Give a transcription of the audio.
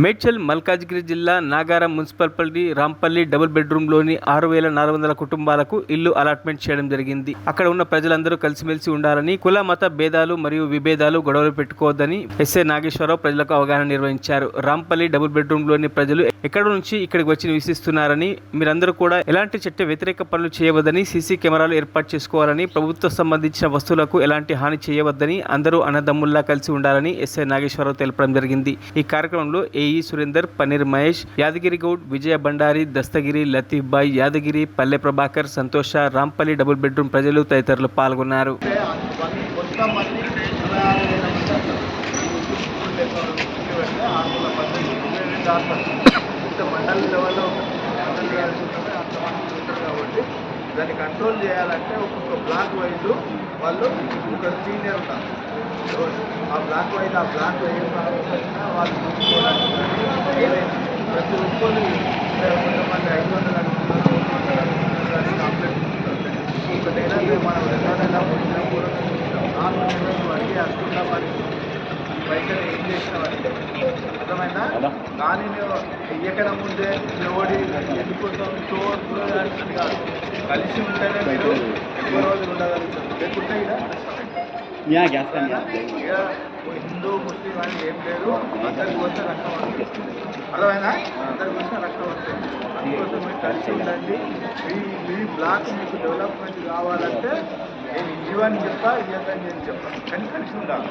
మేడ్చల్ మల్కాజ్గిరి జిల్లా Nagaram municipality Rampally double బెడ్రూమ్లోని ఆరు వేల నాలుగు వందల కుటుంబాలకు ఇల్లు అలాట్మెంట్ చేయడం జరిగింది. అక్కడ ఉన్న ప్రజలందరూ కలిసిమెలిసి ఉండాలని కుల మత భేదాలు మరియు విభేదాలు గొడవలు పెట్టుకోవద్దని ఎస్ఏ నాగేశ్వరరావు ప్రజలకు అవగాహన నిర్వహించారు. రాంపల్లి డబుల్ బెడ్రూమ్లోని ప్రజలు ఎక్కడ నుంచి ఇక్కడికి వచ్చి నివసిస్తున్నారని మీరందరూ కూడా ఎలాంటి చట్ట వ్యతిరేక పనులు చేయవద్దని సీసీ కెమెరాలు ఏర్పాటు చేసుకోవాలని ప్రభుత్వ సంబంధించిన వస్తువులకు ఎలాంటి హాని చేయవద్దని అందరూ అన్నదమ్ముల్లా కలిసి ఉండాలని ఎస్ఐ నాగేశ్వరరావు తెలపడం జరిగింది. ఈ కార్యక్రమంలో ఏఈ సురేందర్ పన్నీర్ మహేష్ యాదగిరి గౌడ్ విజయ బండారి దస్తగిరి లతీఫ్ బాయ్ యాదగిరి పల్లె ప్రభాకర్ సంతోష రాంపల్లి డబుల్ బెడ్రూమ్ ప్రజలు తదితరులు పాల్గొన్నారు. మొత్తం మంది ఇరవై ఇంత మండల లెవెల్లో మండలి లెవెల్లో అంతమంది ఉంటారు కాబట్టి దాన్ని కంట్రోల్ చేయాలంటే ఒక్కొక్క బ్లాక్ వైజ్ వాళ్ళు ఒక సీనియర్ ఉంటారు. ఆ బ్లాక్ వైజ్ ఆ బ్లాక్ వైజ్ వాళ్ళు చూసుకోవడానికి ఏదైనా ప్రతి ఒక్కరు కొంతమంది ఐదు వందలు అనుకుంటున్నారు కంప్లైంట్ ఇస్తున్నారు ఒకటి మనం రెండో నెల వచ్చిన కూడా నాలుగు నెలలు అడిగి అనుకున్న మరి? పైసలు ఏం చేసినామంటే ఏమైనా కానీ నేను ఎక్కడ ముందే ఎవడి ఎందుకోసం చోర్ అని కాదు. కలిసి ఉంటేనే మీరు ఎక్కువ రోజులు ఉండగలుగుతారు. లేకుంటే ఇక్కడ హిందూ ముస్లిం అని ఏం లేదు. అందరికి వస్తే రక్తం వస్తుంది అర్థమైనా అందరికి వస్తే రక్తం వస్తుంది అందుకోసం మీరు కలిసి ఉండండి. మీ మీ బ్లాక్ మీకు డెవలప్మెంట్ కావాలంటే నేను ఇవ్వని చెప్తా ఇవ్వని నేను చెప్తా కానీ కలిసి ఉండాలి